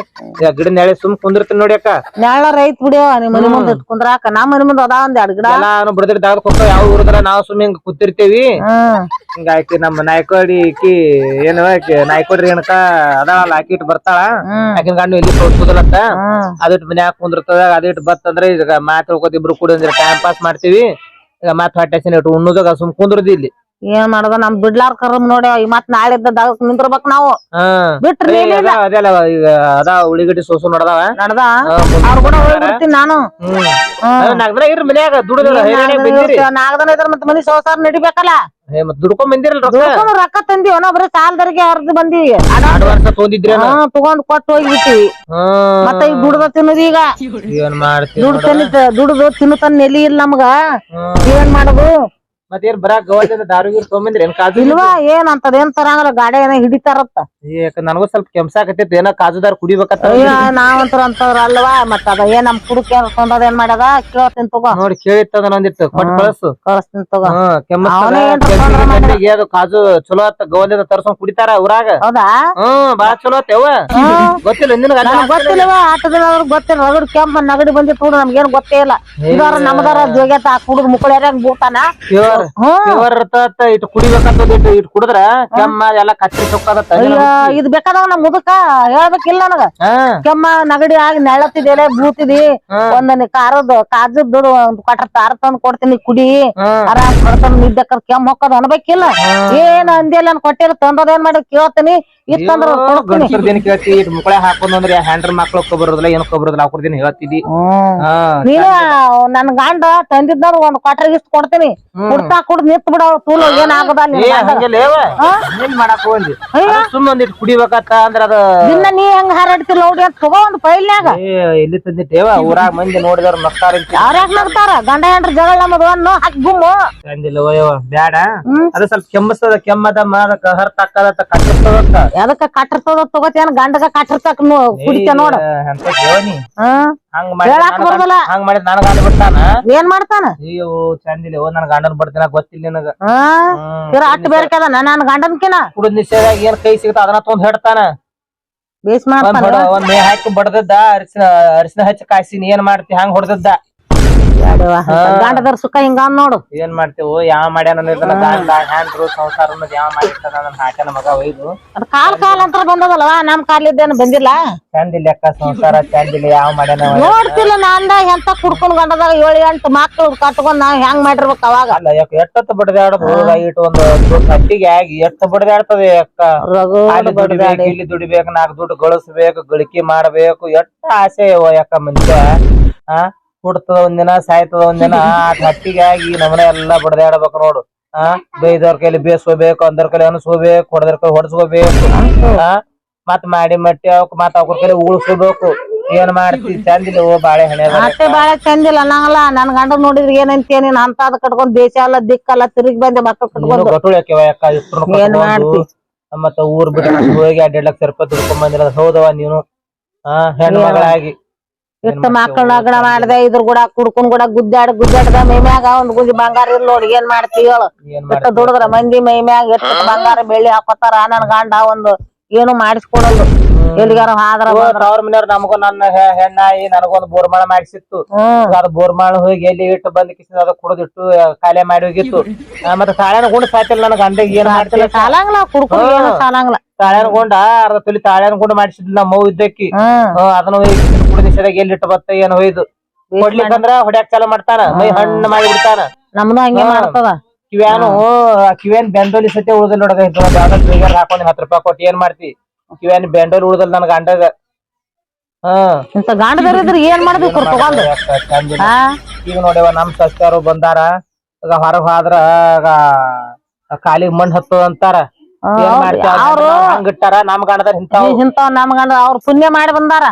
ಗಿಡ ನ್ಯಾಳೆ ಸುಮ್ ಕುಂದಿರ್ತೀನಿ ನೋಡಿ ಅಕ್ಕ. ನ್ಯಾಳ ರೈತ್ ಬಿಡಿಯೋ ನಿಮ್ ಮನಿ ಮುಂದೆ ಕುಂದ್ರಾಕ. ನಮ್ ಮನಿ ಮುಂದೆ ಅದಾವ ಒಂದ್ ಎರಡು ಗಿಡ. ಎಲ್ಲಾನು ಬಿಡದ್ರಿ ದಾಗದ ಕೊಕ್ಕ ಯಾವ ಊರದ್ರ ನಾವು ಸುಮ್ ಹಿಂಗ್ ಕೂತಿರ್ತೇವಿ. ಹಿಂಗಾಕಿ ಹಿಂಗ ನಮ್ಮ ನಾಯ್ಕೋಡಿ ಇಕ್ಕಿ ಏನು ನಾಯ್ಕೋಡ್ರಿ ಏನಕ ಅದಾಳ ಆಕಿ ಇಟ್ಟು ಬರ್ತಾಳ. ಆಕಿನ ಗಂಡು ಇಲ್ಲಿ ತೋರ್ಸುದಿಲ್ಲತ್ತ ಅದಿಟ್ಟು ಅದಿಟ್ ಮನ್ಯಾಗ ಕುಂದಿರ್ತದ ಅದಿಟ್ಟು ಬತ್ತಂದ್ರೆ ಈಗ ಮಾತ್ ಇಬ್ರು ಕೂಡಿ ಟೈಮ್ ಪಾಸ್ ಮಾಡ್ತೀವಿ. ಈಗ ಮಾತ್ ಹೊಟ್ಟೆ ಇಟ್ಟು ಉಣ್ಣುದಾಗ ಸುಮ್ ಕುಂದ್ರದಿ ಇಲ್ಲಿ. ಏನ್ ಮಾಡೋದ? ನಮ್ ಬಿಡ್ಲಾರ್ ಕರ್ಮ್ ನೋಡಿ ಮತ್ ನಾಳೆ ದಗಕ್ ನಿಂದಿರ್ಬೇಕ್ ನಾವು. ಬಿಟ್ರಿ ಅದೆಲ್ಲ ಈಗ ಅದ ಉಳಿಗಡ್ಡಿ ಸೋಸು ನಡ್ದಾವ. ನಡ್ದ? ಅವ್ರ ಕೂಡ ಹೋಗ್ಬಿಡ್ತೀನಿ ನಾನು. ಇರ್ರಿ ಮನ್ಯಾಗ ನಾಲ್ಕದನ ಇದ್ರ ಮತ್ ಮನಿ ಸಂಸಾರ ನಡಿಬೇಕಲ್ಲ? ರೊಕ್ಕ? ತಂದಿವಿ ಒಬ್ಬರೇ ಸಾಲದರಿಗೆ ಹರ್ದು ಬಂದಿವಿ ತಗೊಂಡ್ ಕೊಟ್ಟು ಹೋಗ್ಬಿಟ್ಟಿವಿ ಮತ್ತ ಈಗ ದುಡ್ದ ತಿನ್ನೋದು ಈಗ. ದುಡ್ಡು ತಿನ್ನ ದುಡ್ದು ತಿನ್ನತನ್ ನೆಲಿ ಇಲ್ಲ ನಮ್ಗ. ಏನ್ ಮಾಡೋದು? ಮತ್ತೇನ್ ಬರಾ ಗೋವಾದಿಂದ ದಾರು ಗೀರು ತೊಗೊಂಬಂದ್ರಿ ಏನ್ ಕಾಜು ಇಲ್ವಾ ಏನ್ ಅಂತದ ಏನ್ ತರಂಗಲ್ಲ ಗಾಡಿ ಏನ ಹಿಡಿತಾರತ್ತ. ಯಾಕ ನನಗೂ ಸ್ವಲ್ಪ ಕೆಮ್ಸಾಕತ್ತೈತಿ ಏನೋ ಕಾಜುದಾರ್ ಕುಡಿಬೇಕತ್ತ ನಾವಂತರ ಅಂತವ್ರ ಅಲ್ವಾ ಮತ್ತ ಅದ ಏನ್ ನಮ್ ಕುಡುಕ ತೊಂದದ ಏನ್ ಮಾಡ್ಯದ ಕೇಳ್ತೀನಿ ತಗೋ. ನೋಡಿ ಕೇಳಿತ್ತದ ಒಂದಿಟ್ಟು ಕೊಟ್ಟು ಕಳಸು. ಕಳಿಸ್ತೀನಿ ತಗೋ. ಏನ್ ಕೆಮ್ಮಿಗೆ ಅದು ಕಾಜು ಚಲೋ ಆತ ಗೋವಾದಿಂದ ತರ್ಸ್ಕೊಂಡ್ ಕುಡಿತಾರ ಊರಾಗ. ಹೌದಾ? ಹ್ಮ್ ಬಾಳ ಚಲೋ ಆತೇವ ಗೊತ್ತಿಲ್ಲ? ನನಗ್ ಗೊತ್ತಿಲ್ಲವ ಆಟದ ಗೊತ್ತಿಲ್ಲ ರಗಡ್ ಕೆಂಪ ನಗಡಿ ಬಂದಿತ್ತು ನಮ್ಗೇನ್ ಗೊತ್ತೇ ಇಲ್ಲ. ಇದಾರ ನಮ್ದಾರ ಜೋಗ್ಯತ ಕುಡುದ್ ಮುಕ್ಕಳ ಯಾರ್ಯಾಗ ಬೂತಾನ ಹ್ಮ್ ಪ್ಯೂರ್ ಇರ್ತದ ಇಟ್ ಕುಡಿಬೇಕಂತದ ಇಟ್ ಇಟ್ ಕುಡಿದ್ರ ಕೆಮ್ಮ ಎಲ್ಲಾ ಕಚ್ಚಿ ಅಯ್ಯ ಇದ್ ಬೇಕಾದಾಗ ನಮ್ ಮುದಕ ಹೇಳ್ಬೇಕಿಲ್ಲ ನನಗ. ಕೆಮ್ಮ ನಗಡಿ ಆಗಿ ನೆಳತಿದೆಲೆ ಬೂತಿದಿ ಒಂದನಿ ಕಾರದ ಕಾಜದ್ದು ಒಂದ್ ಕೊಟ್ರ ತಾರ ತಂದ್ ಕೊಡ್ತೀನಿ ಕುಡಿ. ಆರಾಮ್ ಕಡ್ತಂದ್ ಕರ್ ಕೆಮ್ಮ ಹೊಕ್ಕದ ಅನ್ಬೇಕಿಲ್ಲ. ಏನ್ ಅಂದಿಲ್ಲ ನನ್ ಕೊಟ್ಟಿಲ್ಲ ತಂದದ ಏನ್ ಮಾಡಿ ಕೇಳ್ತೀನಿ. ಇತ್ತಂದ್ರ ಕೇಳ್ತಿ? ಇಟ್ ಮುಕ್ಕಳೆ ಹಾಕೊಂಡ್ರೆ ಹ್ಯಾಂಡ್ರ್ ಮಕ್ಳು ಬರೋದಿಲ್ಲ ಏನು ಬರೋದಿಲ್ಲ ದಿನ ಹೇಳ್ತಿದಿ ನೀನು ನನ್ ಗಂಡ ತಂದಿದ್ದ ಒಂದ್ ಕ್ವಾಟರ್ ಇಷ್ಟ ಕೊಡ್ತೀನಿ ಕುಡ್ತಾ ಕುಡ್ದ್ ನಿಂತ್ ಬಿಡ ತೂಲ ಏನ್ ಆಗದ ಏ ಹಂಗೆಲ್ಲ ಏವ ಏನ್ ಮಾಡಾಕ ಹೋಗಿ ಸುಮ್ಮ ಒಂದಿಟ್ ಕುಡಿಬೇಕತ್ತ ಅಂದ್ರ ಅದು ನಿನ್ನ ನೀ ಹೆಂಗ್ ಹಾರಾಡ್ತಿ ನೋಡಿ ಅಂತ ತಗೋ ಒಂದ್ ಪೈಲ್ನ್ಯಾಗ. ಎಲ್ಲಿ ತಂದಿಟ್ಟೇವ ಊರಾಗ ಮಂದಿ ನೋಡಿದವ್ರ ಮಕ್ಕಾರ ಯಾರ್ಯಾಕ್ ನಗ್ತಾರ? ಗಂಡ ಹೆಂಡ್ರ ಜಗಳ ನಮ್ಮದು ಅನ್ನೋ ಹಾಕಿ ಗುಮ್ಮು. ತಂದಿಲ್ಲ ಓಯವ್ವ ಬ್ಯಾಡ. ಅದ ಸ್ವಲ್ಪ ಕೆಮ್ಮಸ್ತದ ಕೆಮ್ಮದ ಮಾಡಕ ಹರ್ತ ಹಾಕದ ಕಟ್ಟಿರ್ತದ ಅದಕ್ಕ ಕಟ್ಟಿರ್ತದ ತಗೋತೇನ ಗಂಡಗ ಕಟ್ಟಿರ್ತಕ್ ಕುಡಿತ ನೋಡ. ಹಾ. ಹಂಗ್ ಮಾಡಿ ಹೇಳಾಕ್ ಬರೋದಿಲ್ಲ. ಹಂಗ್ ಮಾಡಿ ನನಗ ಗಂಡ ಬಿಡ್ತಾನ? ಏನ್ ಮಾಡ್ತಾನ? ಅಯ್ಯೋ ಚಂದಿಲ್ಲ ಓ ನನ್ ಗಂಡನ್ ಬಿಡ್ತೀನ ಗೊತ್ತಿಲ್ಲ ನಿನಗ. ಹ್ಮ್. ತೀರಾ ಅಟ್ ಬೇರ್ಕದ ನನ್ ಗಂಡನ್ಕಿನ. ಕುಡಿದ್ ನಿಷೇಧಾಗ ಏನ್ ಕೈ ಸಿಗತ್ತ ಅದನ್ನ ತೊಂದ್ ಹೇಳ್ತಾನ. ಬೇಸ್ ಒಂದ್ ಮಾಡ್ತಾನ ಹೊಡ ಒಂದ್ ಮೇ ಹಾಕಿ ಬಡದದ್ದ ಅರಿಶಿನ ಅರಿಶಿನ ಹಚ್ಚಿ ಕಾಯ್ಸಿನಿ ಏನ್ ಮಾಡ್ತಿ? ಹಂಗ ಹೊಡೆದದ್ದ. ಗಂಡದರ್ ಸುಖ ಹಿಂಗ ಅಂದ್ ನೋಡು. ಏನ್ ಮಾಡ್ತೇವು? ಯಾವ ಮಾಡ್ಯಾನ ಹ್ಯಾಂಡ್ರು ಸಂಸಾರ ಅನ್ನೋದ್ ಯಾವ ಮಾಡಿರ್ತಾನ ನನ್ನ ಮಗ ಒಯ್ದು. ಅದ್ ಕಾಲ್ ಕಾಲ್ ಅಂತ ಬಂದದಲ್ವಾ ನಮ್ ಕಾಲಿದ್ದೇನು ಬಂದಿಲ್ಲ? ಚಂದಿಲ್ಲ ಅಕ್ಕ ಸಂಸಾರ ಚಂದಿಲ್ಲ ಯಾವ ಮಾಡ್ಯಾನ ಅವ. ನೋಡ್ತಿಲ್ಲ ನಾಂದ ಎಂತ ಕುಡ್ಕೊಂಡ್ ಗಂಡದಾಗ ಏಳು ಎಂಟು ಮಕ್ಳು ಕಟ್ಕೊಂಡ್ ನಾವ್ ಹೆಂಗ್ ಮಾಡಿರ್ಬೇಕು ಅವಾಗ. ಅಲ್ಲ ಯಾಕ ಎಷ್ಟೊತ್ತು ಬಡದಾಡೋದು? ಇಟ್ಟು ಒಂದು ದೊಡ್ಡ ಹಟ್ಟಿಗೆ ಆಗಿ ಎಷ್ಟು ಬಡದಾಡ್ತದೆ ಅಕ್ಕ? ರಗಡ್ ಅಲ್ಲಿ ದುಡಿಬೇಕು ಇಲ್ಲಿ ದುಡಿಬೇಕು ನಾಲ್ಕು ದುಡ್ಡು ಗಳಿಸ್ಬೇಕು ಗಳಿಕೆ ಮಾಡ್ಬೇಕು ಎಷ್ಟು ಆಸೆ ಅಕ್ಕ ಯಾಕ ಮನುಷ್ಯ? ಆ? ಹುಡ್ತದ ಒಂದಿನ ಸಾಯ್ತದ ಒಂದಿನ ಆ ಹಟ್ಟಿಗೆ ಎಲ್ಲ ನಮ್ಮನೆ ಎಲ್ಲಾ ಬಡದಾಡ್ಬೇಕು ನೋಡು. ಆ ಬೈದವ್ರ ಕೈಲಿ ಬೇಸ್ಕೋಬೇಕು ಅಂದ್ರ ಕೈಲಿ ಅನ್ಸ್ಕೋಬೇಕು ಹೊಡೆದ್ರ ಕೈ ಹೊಡ್ಸ್ಕೋಬೇಕು. ಆ ಮತ್ ಮಾಡಿ ಮಟ್ಟಿ ಅವಕ್ ಮತ್ ಅವ್ರ ಕೈಲಿ ಉಳ್ಸ್ಕೋಬೇಕು. ಏನ್ ಮಾಡ್ತಿ? ಚಂದಿಲ್ಲ ಓ ಬಾಳೆ ಹಣೆ ಅಷ್ಟೇ ಬಾಳೆ ಚಂದಿಲ್ಲ ಅನ್ನಂಗಲ್ಲ. ನನ್ ಗಂಡ ನೋಡಿದ್ರೆ ಏನಂತ ನೀನ್ ಅಂತ ಅದ್ ಕಟ್ಕೊಂಡ್ ದೇಶ ಎಲ್ಲ ದಿಕ್ಕಲ್ಲ ತಿರುಗಿ ಬಂದೆ ಮಕ್ಕಳು ಕಟ್ಕೊಂಡು. ಗಟುಳಿ ಹಾಕ್ಯವ ಯಾಕ ಇಷ್ಟ್ರು ಏನ್ ಮಾಡ್ತಿ? ಮತ್ತ ಊರ್ ಬಿಟ್ಟು ಹೋಗಿ ಎರಡ್ ಲಕ್ಷ ರೂಪಾಯಿ ದುಡ್ಕೊಂಡ್ ಬಂದಿರ ಹೌದವ ನೀನು? ಹಾ ಹೆಣ್ಣು ಮಗಳಾಗಿ. ಇಷ್ಟ ಮಕ್ಕಳ ಲಗ್ನ ಮಾಡ್ದೆ ಇದ್ರ ಕೂಡ ಕುಡ್ಕೊಂಡ್ ಕೂಡ ಗುದ್ದಾಡ ಗುದ್ದಾಡ್ದ ಮೈ ಮ್ಯಾಗ ಒಂದ್ ಗುಂಜಿ ಬಂಗಾರ ಇಲ್ಲ ನೋಡಿ ಏನ್ ಮಾಡ್ತಿ ಹೇಳು. ಏನ್ ಎಷ್ಟ ದುಡಿದ್ರ ಮಂದಿ ಮೈ ಮ್ಯಾಗ ಎಷ್ಟ ಬಂಗಾರ ಬೆಳ್ಳಿ ಹಾಕೋತಾರ ನನ್ ಗಂಡ ಒಂದು ಏನು ಮಾಡಿಸ್ಕೊಡಲ್ಲ ಎಲ್ಲಿಗಾರ ಹಾದ್ರ ಅವ್ರ ಮನೆಯವ್ರ ನಮಗೂ ನನ್ನ ಹೆ- ಹೆಣ್ಣಾಯಿ ನನಗೊಂದು ಬೋರ್ಮಾಳ ಮಾಡಿಸಿತ್ತು. ಅದ್ ಬೋರ್ಮಾಳ ಹೋಗಿ ಎಲ್ಲಿ ಇಟ್ಟು ಬಂದ್ ಕಿಸಿನ ಅದ ಕುಡಿದಿಟ್ಟು ಕಾಲೇ ಮಾಡಿ ಹೋಗಿತ್ತು. ಆ, ಮತ್ತೆ ತಾಳ್ಯಾನ ಗುಂಡ್ ಸಾತಿಲ್ಲ ನನ್ನ ಗಂಡಗ್ ಏನ್ ಮಾಡ್ತಿಲ್ಲ? ಸಾಲಂಗಿಲ್ಲ ಕುಡ್ಕೊಂಡು ಏನು ಸಾಲಂಗಿಲ್ಲ ತಾಳ್ಯಾನ ಗುಂಡ ಅರ್ಧ ತುಲಿ ತಾಳ್ಯಾನ ಗುಂಡ ಮಾಡಿಸಿದ್ಲ ನಮ್ಮ ಮೌ ಇದ್ದಕ್ಕಿ. ಅದನ್ನ ನಿಷೇಧಾಗ ಎಲ್ಲಿ ಇಟ್ಟು ಬತ್ತ ಏನ್ ಹೋಯ್ದು ಕೊಡ್ಲಿಕ್ಕಂದ್ರ ಹೊಡ್ಯಾಕ್ ಚಾಲ ಮಾಡ್ತಾನ ಮೈ ಹಣ್ಣು ಮಾಡಿ ಬಿಡ್ತಾನ. ನಮ್ದು ಹಂಗೆ ಮಾಡ್ತದ. ಕಿವ್ಯಾನು ಕಿವ್ಯಾನ್ ಬೆಂಡೋಲಿ ಸತ್ಯ ಉಳ್ದಲ್ ನೋಡಗ ಯಾವ್ದಾದ್ರು ಟ್ರಿಗರ್ ಹಾಕೊಂಡ್ ಹತ್ತು ರೂಪಾಯಿ ಕೊಟ್ಟು ಏನ್ ಮಾಡ್ತಿ? ಕಿವ್ಯಾನ್ ಬೆಂಡೋಲಿ ಉಳ್ದಲ್ ನನ್ ಗಂಡಗ. ಹಾ. ಇಂತ ಇದ್ರ ಏನ್ ತಗೊಂಡು? ಹಾ. ಈಗ ನೋಡ್ಯವ ನಮ್ ಸಸ್ಯಾರು ಬಂದಾರ ಈಗ ಹೊರಗ್ ಹೋದ್ರ ಕಾಲಿಗೆ ಕಾಲಿಗ್ ಹತ್ತದ ಹತ್ತು ಅಂತಾರ ಅವ್ರು ಹಂಗಿಟ್ಟಾರ ನಮ್ ಗಂಡದ ಇಂತಾವ್ ಇಂತಾವ್ ನಮ್ ಗಂಡ ಅವ್ರ ಪುಣ್ಯ ಮಾಡಿ ಬಂದಾರ.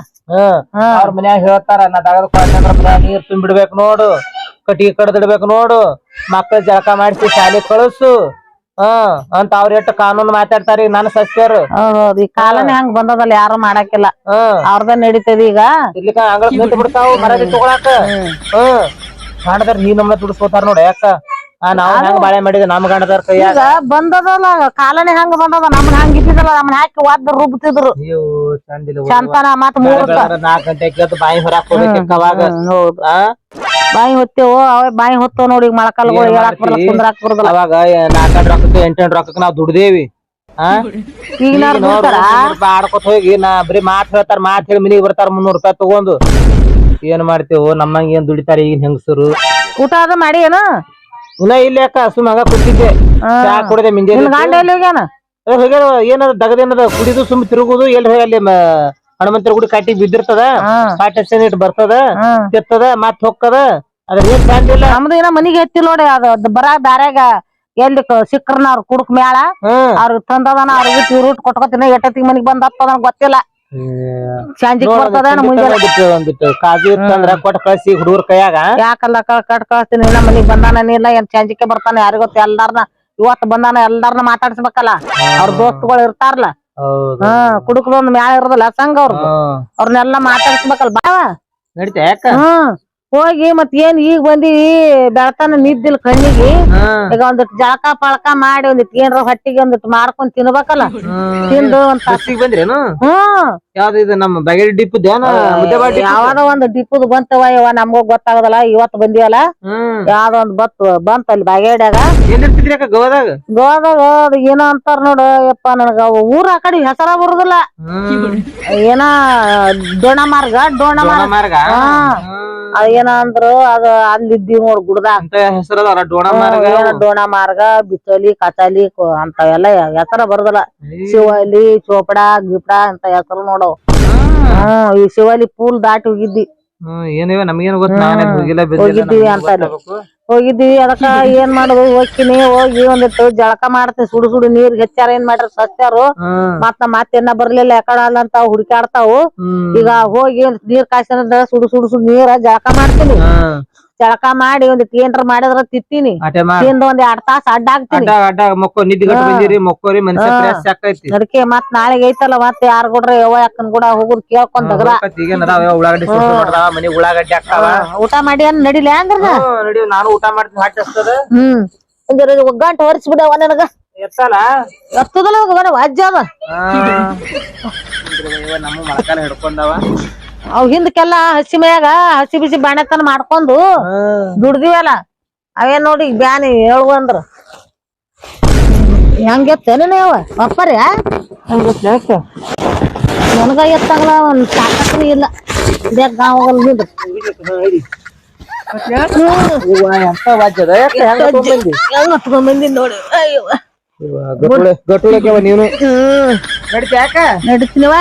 ಅವ್ರ ಮನ್ಯಾಗ ಹೇಳ್ತಾರ ನಾ ಕೊಟ್ಟಂದ್ರ ಮನ್ಯಾಗ ನೀರ್ ತುಂಬಿಡ್ಬೇಕು ನೋಡು ಕಟ್ಟಿಗೆ ಕಡ್ದಿಡ್ಬೇಕು ನೋಡು ಮಕ್ಕಳ ಜಳಕ ಮಾಡಿಸಿ ಶಾಲೆ ಕಳಿಸು ಹ ಅಂತ ಅವ್ರ ಎಷ್ಟು ಕಾನೂನು ಮಾತಾಡ್ತಾರ ಈಗ ನನ್ನ ಸಸ್ಯರು. ಹೌದೌದು ಈ ಕಾಲನೇ ಹಂಗ್ ಬಂದದಲ್ಲ ಯಾರು ಮಾಡಾಕಿಲ್ಲ ಅವ್ರದ ನಡೀತದ ಈಗ. ಇಲ್ಲಿ ಅಂಗಳ ನಿಂತು ಬಿಡ್ತಾವ ಮರದಿ ತಗೊಳಾಕ. ಹ್ಮ್. ಗಂಡದಾರ ನೀ ನಮ್ಮನ್ನ ದುಡಿಸ್ಕೋತಾರ ನೋಡ ಯಾಕ? ನಾವ್ ಹೆಂಗ್ ಬಾಳೆ ಮಾಡಿದ ನಮ್ ಈಗ ಬಂದದಲ್ಲ ಕಾಲನೇ ಹಂಗ ಬಂದದ? ನಮ್ನ ಹಂಗ ಇದ್ದಿದ್ದಲ್ಲ ನಮ್ನ ಹಾಕಿ ಒದ್ದ ರುಬ್ತಿದ್ರು. ಅಯ್ಯೋ ಚಂದಿಲ್ಲ ಚಂತನ ಮತ್ ನಾಲ್ಕು ಎದ್ದು ಬಾಯಿ ಹೊರಾಕ್ ಹೋಗ್ಬೇಕ ಅವಾಗ ಬಾಯಿ ಹೊತ್ತೇವು ಅವ ಬಾಯಿ ಹೊತ್ತವ ನೋಡಿ ಮೊಳಕಲ್ಗಳು ಹೇಳಕ್ ಬರಲ್ಲ ಕುಂದ್ರಾಕ್ ಬರದಲ್ಲ. ಅವಾಗ ನಾಲ್ಕಂಡ್ ರೊಕ್ಕಕ್ಕೆ ಎಂಟೆಂಟು ರೊಕ್ಕಕ್ಕೆ ನಾವ್ ದುಡ್ದೇವಿ. ಈಗ ಆಡ್ಕೊತ ಹೋಗಿ ನಾ ಬರೀ ಮಾತ್ ಹೇಳ್ತಾರ ಮಾತ್ ಹೇಳಿ ಮನಿಗ್ ಬರ್ತಾರ ಮುನ್ನೂರ್ ರೂಪಾಯಿ ತಗೊಂಡು. ಏನ್ ಮಾಡ್ತೇವು ನಮ್ಮಂಗ ಏನ್ ದುಡಿತಾರ ಈಗಿನ ಹೆಂಗಸರು? ಊಟ ಅದ ಮಾಡಿ ಏನು? ಇನ್ನ ಇಲ್ಲಿ ಅಕ್ಕ ಸುಮ್ ಹಂಗ ಕೂತಿದ್ದೆ. ಚಾ ಕುಡದೆ ನಿನ್ ಮಿಂಜೆ ಗಂಡ ಎಲ್ಲಿ ಹೋಗ್ಯಾನ? ಹೋಗ್ಯಾರ ಏನದ ದಗದೇನದ ಕುಡಿದು ಸುಮ್ ತಿರುಗುದು ಎಲ್ಲಿ ಹೋಗಿ ಅಲ್ಲಿ ಮ- ಹನುಮಂತರ ಗುಡಿ ಕಾಟಿ ಬಿದ್ದಿರ್ತದ. ಕಾಟ ಇಟ್ ಬರ್ತದ ಹ್ಮ್ ತಿರ್ತದ ಮತ್ ಹೊಕ್ಕದ ಅದ್ರ ಏನ್ ಚಂದ ಇಲ್ಲ. ನಮ್ದು ಏನ ಮನಿಗೆ ಹತ್ತಿಲ್ಲ ನೋಡಿ ಅದು ಅದ್ ಬರಾ ಬ್ಯಾರ್ಯಾಗ ಎಲ್ಲಿ ಕ- ಸಿಕ್ರನ ಅವ್ರ ಕುಡುಕ್ ಮ್ಯಾಳ ಹ್ಮ್. ಅವ್ರಿಗೆ ತಂದದನ ಅವ್ರಿಗೆ ಊಟ ಕೊಟ್ಕೊತೀನಿ ಎಟ್ಟತ್ತಿಗೆ ಮನಿಗ್ ಬಂದ್ ಹತ್ತದ ಗೊತ್ತಿಲ್ಲ. ಸಂಜಿಗ್ ಬರ್ತದ ಮುಂಜಾನೆ ಒಂದಿಟ್ಟು ಒಂದಿಟ್ಟು ಕಾಜು ಇತ್ತಂದ್ರ ಕೊಟ್ಟ ಕಳ್ಸಿ ಹುಡುಗರ ಕೈಯಾಗ. ಯಾಕಲ್ಲ ಕಟ್ ಕಳ್ಸ್ತೀನಿ ನಮ್ಮ ಮನಿಗ್ ಬಂದಾನ ಇಲ್ಲ ಏನ್ ಸಂಜಿಕೆ ಬರ್ತಾನ ಯಾರಿಗ್ ಗೊತ್ತ ಎಲ್ಲಾರ್ನ ಇವತ್ ಬಂದಾನ ಎಲ್ಲಾರ್ನ ಮಾತಾಡ್ಸ್ಬೇಕಲ್ಲ. ಅವ್ರ ದೋಸ್ತಗಳು ಇರ್ತಾರಲ್ಲ ಹಾ ಹ್ಮ್ ಕುಡುಕದೊಂದ್ ಮ್ಯಾಳ ಇರೋದಿಲ್ಲ ಸಂಘ ಅವ್ರ ಅವ್ರನ್ನೆಲ್ಲಾ ಅವ್ರನ್ನೆಲ್ಲ ಮಾತಾಡ್ಸ್ಬೇಕಲ್ಲ ಬಾವ ನಡಿತಾ ಯಾಕ? ಹ್ಮ್. ಹೋಗಿ ಮತ್ ಏನ್ ಈಗ ಬಂದಿವಿ ಬೆಳತನ ನಿದ್ದಿಲ್ ಕಣ್ಣಿಗೆ ಈಗ ಒಂದಿಟ್ ಜಳಕ ಪಳಕ ಮಾಡಿ ಒಂದಿಟ್ ಏನ್ರ ಹೊಟ್ಟಿಗೆ ಒಂದಿಟ್ ಮಾಡ್ಕೊಂಡ್ ತಿನ್ಬೇಕಲ್ಲ. ತಿಂದು ಒಂದ್ ತಾಸ್- ಬಸ್ಸಿಗೆ ಬಂದ್ರೇನು ಹ್ಮ್. ಯಾವ್ದು ಇದು ನಮ್ಮ ಬಗೆರಿ ಯಾವ್ದೋ ಒಂದ್ ಡಿಪ್ ಬಂತವ ಇವ ನಮ್ಗೂ ಗೊತ್ತಾಗದಲ್ಲ ಇವತ್ ಬಂದಿವಲ್ಲ. ಯಾವ್ದೋ ಒಂದ್ ಬತ್ ಬಂತ ಅಲ್ಲಿ ಬಗೆಡ್ಯಾಗ ಗೋವಾದಾಗ? ಗೋವಾದಾಗ ಏನೋ ಅಂತಾರ ನೋಡು ಯಪ್ಪ ನನಗ ಊರ ಆ ಕಡೆ ಹೆಸರ ಬರುದಿಲ್ಲ. ಏನ ಡೋಣ ಮಾರ್ಗ ಡೋಣ ಮಾರ್ಗ. ಮಾರ್ಗ? ಹಾ. ಅದ್ ಏನ ಅಂದ್ರು ಅದ ಅಲ್ಲಿದ್ದೀವಿ ನೋಡ್ ಗುಡ್ದಾಗ. ಡೋಣ ಮಾರ್ಗ. ಬಿಸಲಿ ಕಚಾಲಿ ಅಂತವೆಲ್ಲ ಹೆಸರ ಬರುದಿಲ್ಲ. ಶಿವಲಿ ಚೋಪಡ ಗಿಪಡ ಅಂತ ಹೆಸರು ನೋಡವ್. ಹ್ಮ್ ಈ ಶಿವಲಿ ಪೂಲ್ ದಾಟಿ ಹೋಗಿದ್ದಿ. ಹೋಗಿದ್ದೀವಿ ಅಂತ. ಹೋಗಿದ್ವಿ ಅದಕ್ಕ ಏನ್ ಮಾಡುದು? ಹೋಗ್ತೀನಿ ಹೋಗಿ ಒಂದಿಟ್ಟು ಜಳಕ ಮಾಡ್ತೀನಿ ಸುಡು ಸುಡು ನೀರ್ ಹೆಚ್ಚಾರ ಏನ್ ಮಾಡ್ರ ಸಸ್ಯಾರು. ಮತ್ತ ಮತ್ತೇನ ಬರ್ಲಿಲ್ಲ ಯಾಕಡ ಅಂತ ಹುಡುಕಾಡ್ತಾವು ಈಗ ಹೋಗಿ ನೀರ್ ಕಾಯ್ಸನ ಸುಡು ಸುಡು ಸುಡು ನೀರ ಜಳಕ ಮಾಡ್ತೀನಿ. ಜಳಕ ಮಾಡಿ ಒಂದ್ ಏನ್ರ ಮಾಡಿದ್ರ ತಿತ್ತೀನಿ. ತಿಂದು ಒಂದ್ ಎರಡ್ ತಾಸ ಅಡ್ಡ ಹಾಕ್ತೀನಿ. ಅಡ್ಡ ಅಡ್ಡ ಮೊಕ್ಕೋ ಬಂದಿರಿ ಮೊಕ್ಕೋರಿ ಮನುಷ್ಯ ಆಕೈತಿ ಅದಕ್ಕೆ ಮತ್ ನಾಳೆಗ್ ಐತಲ್ಲ ಮತ್ತೆ ಯಾರ್ ಕೊಡ್ರ ಯವ ಯಾಕನ್ ಕೂಡ ಹೋಗುದ್ ಕೇಳ್ಕೊಂಡ್ ಊಟ ಮಾಡಿ ಏನ್ ನಡಿಲಿ ಅಂದ್ರ ನಡಿ ನಾನು ಊಟ ಮಾಡ್ತೀನಿ ಹ್ಮ್. ಒಗ್ಗಂಟ್ ಹೊರಿಸ್ಬಿಡವ ನನಗ. ಎತ್ತಲ್ಲ? ಎತ್ತದಲ್ಲ ಅಜ್ಜ ನಮ್ಮ ಮಳಕಾಲ ಹಿಡ್ಕೊಂಡವ. ಅವ್ ಹಿಂದಕ್ಕೆಲ್ಲ ಹಸಿ ಮ್ಯಾಗ ಹಸಿ ಬಿಸಿ ಬಾಣೆತನ ಮಾಡ್ಕೊಂಡು ದುಡ್ದಿವಲ್ಲ. ಅವೇನ್ ನೋಡಿ ಬ್ಯಾನಿ ಹೇಳುವ ಅಂದ್ರ. ಹೆಂಗ ಎತ್ತೇನ ಅವ? ಪಪ್ಪರಿ ನನಗ ಎತ್ತಾಗಲ್ಲ ಒಂದ್ ತಾಕತ್ನು ಇಲ್ಲ. ಬೇಗ ಗಾಂವ್ ಯಾಕೆ ಹೆಂಗ ನೋಡಿ. ನೀನು? ನಡಿತ ಯಾಕ? ನಡೀತೀನಿವ